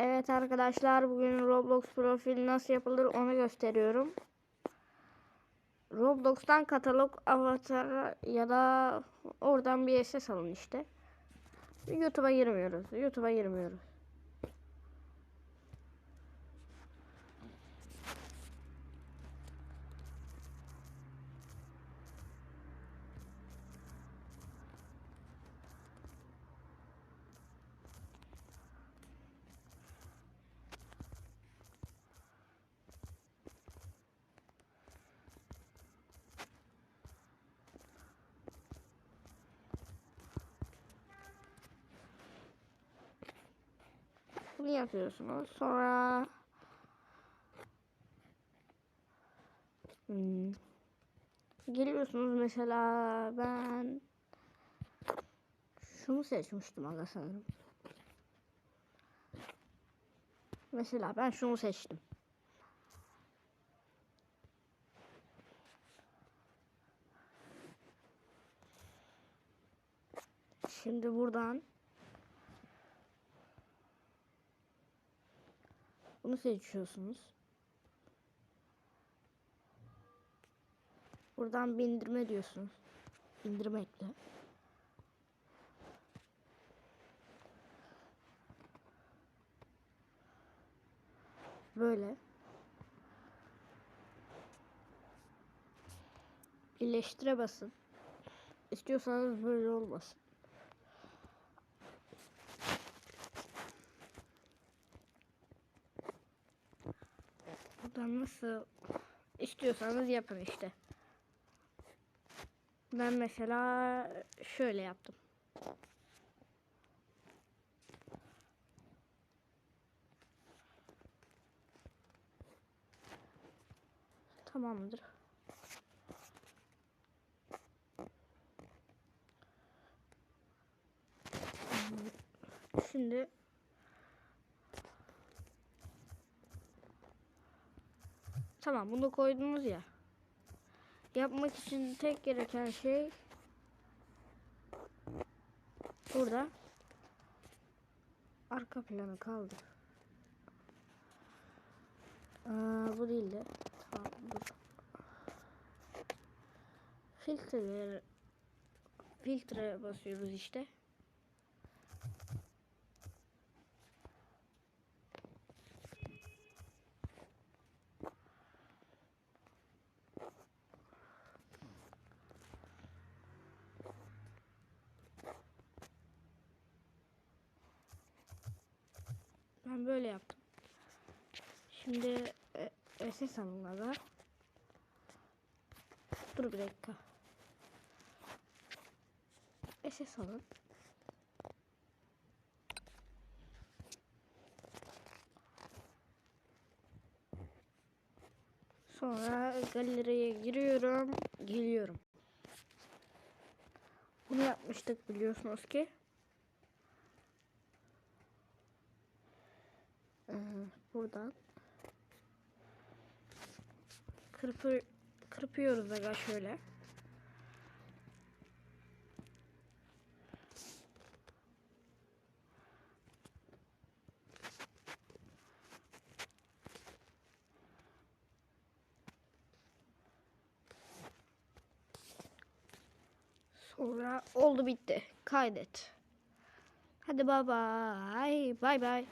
Evet arkadaşlar bugün Roblox profili nasıl yapılır onu gösteriyorum. Roblox'tan katalog avatar ya da oradan bir SS alın işte. YouTube'a girmiyoruz. YouTube'a girmiyoruz. Bunu yapıyorsunuz. Sonra hmm, geliyorsunuz mesela ben şunu seçmiştim aga sanırım. Mesela ben şunu seçtim. Şimdi buradan bunu seçiyorsunuz. Buradan bindirme diyorsunuz. Bindirme ekle. Böyle. Birleştire basın. İstiyorsanız böyle olmasın. Buradan nasıl istiyorsanız yapın işte. Ben mesela şöyle yaptım. Tamamdır. Şimdi Tamam bunu koydunuz ya. Yapmak için tek gereken şey burada arka planı kaldı. Aa, bu değil de tamam dur. Filtreler filtre basıyoruz işte. Ben böyle yaptım. Şimdi e, SS alınmalı. Dur bir dakika. SS alın. Sonra galeriye giriyorum. Geliyorum. Bunu yapmıştık biliyorsunuz ki. Buradan kırpı, kırpıyoruz aga şöyle. Sonra oldu bitti. Kaydet. Hadi bay bay. Bay bay.